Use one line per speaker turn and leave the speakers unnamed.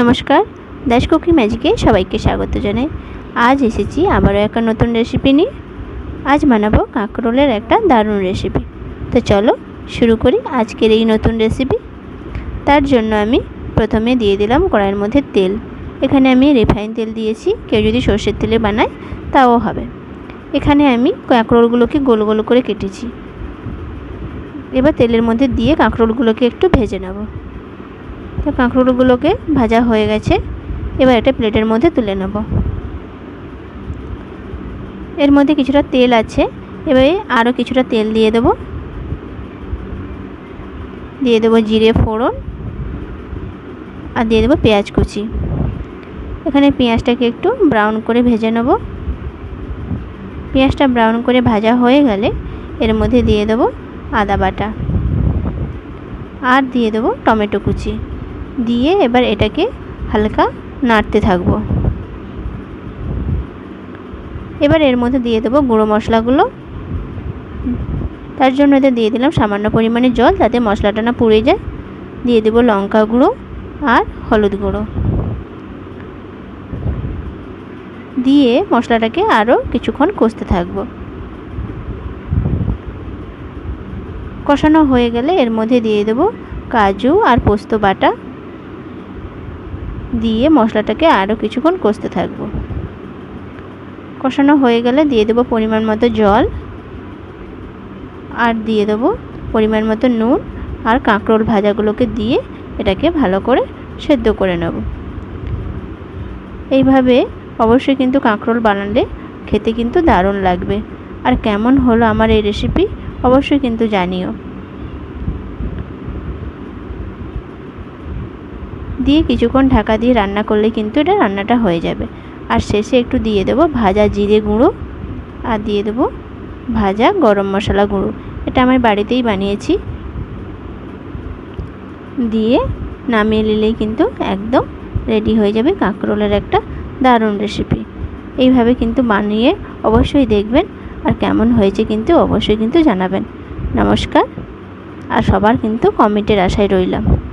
নমস্কার। দাস কুকি ম্যাজিকে সবাইকে স্বাগত জানাই। আজ এসেছি আবারও একটা নতুন রেসিপি নিয়ে। আজ বানাবো কাঁকরোলের একটা দারুণ রেসিপি তো চলো শুরু করি আজকের এই নতুন রেসিপি তার জন্য আমি প্রথমে দিয়ে দিলাম কড়াইয়ের মধ্যে তেল। এখানে আমি রিফাইন তেল দিয়েছি। কেউ যদি সর্ষের তেলে বানায় তাও হবে। এখানে আমি কাঁকরোলগুলোকে গোল গোল করে কেটেছি। এবার তেলের মধ্যে দিয়ে কাঁকরোলগুলোকে একটু ভেজে নেব। তো কাঁকরোলগুলোকে ভাজা হয়ে গেছে। এবার এটা প্লেটের মধ্যে তুলে নেব। এর মধ্যে কিছুটা তেল আছে। এবারে আরও কিছুটা তেল দিয়ে দেব। দিয়ে দেবো জিরে, ফোড়ন আর দিয়ে দেবো পেঁয়াজ কুচি। এখানে পেঁয়াজটাকে একটু ব্রাউন করে ভেজে নেব। পেঁয়াজটা ব্রাউন করে ভাজা হয়ে গেলে এর মধ্যে দিয়ে দেবো আদা বাটা। আর দিয়ে দেবো টমেটো কুচি। দিয়ে এবার এটাকে হালকা নাড়তে থাকব। এবার এর মধ্যে দিয়ে দেবো গুঁড়ো মশলাগুলো। তার জন্য এতে দিয়ে দিলাম সামান্য পরিমাণে জল যাতে মশলাটা না পুড়ে যায়। দিয়ে দেবো লঙ্কা গুঁড়ো আর হলুদ গুঁড়ো। দিয়ে মশলাটাকে আরও কিছুক্ষণ কষতে থাকব। কষানো হয়ে গেলে এর মধ্যে দিয়ে দেবো কাজু আর পোস্ত বাটা। দিয়ে মশলাটাকে আরও কিছুক্ষণ কষতে থাকব। কষানো হয়ে গেলে দিয়ে দেবো পরিমাণ মতো জল আর দিয়ে দেবো পরিমাণ মতো নুন আর কাঁকরোল ভাজাগুলোকে দিয়ে এটাকে ভালো করে সেদ্ধ করে নেব। এইভাবে অবশ্যই কিন্তু কাঁকরোল বানালে খেতে কিন্তু দারুণ লাগবে। আর কেমন হলো আমার এই রেসিপি অবশ্যই কিন্তু জানিও। দিয়ে কিছুক্ষণ ঢাকা দিয়ে রান্না করলে কিন্তু এটা রান্নাটা হয়ে যাবে। আর শেষে একটু দিয়ে দেবো ভাজা জিরে গুঁড়ো আর দিয়ে দেবো ভাজা গরম মশলা গুঁড়ো। এটা আমার বাড়িতেই বানিয়েছি। দিয়ে নামিয়ে নিলেই কিন্তু একদম রেডি হয়ে যাবে কাঁকরোলের একটা দারুণ রেসিপি এইভাবে কিন্তু বানিয়ে অবশ্যই দেখবেন আর কেমন হয়েছে কিন্তু অবশ্যই কিন্তু জানাবেন। নমস্কার। আর সবার কিন্তু কমেন্টের আশায় রইলাম।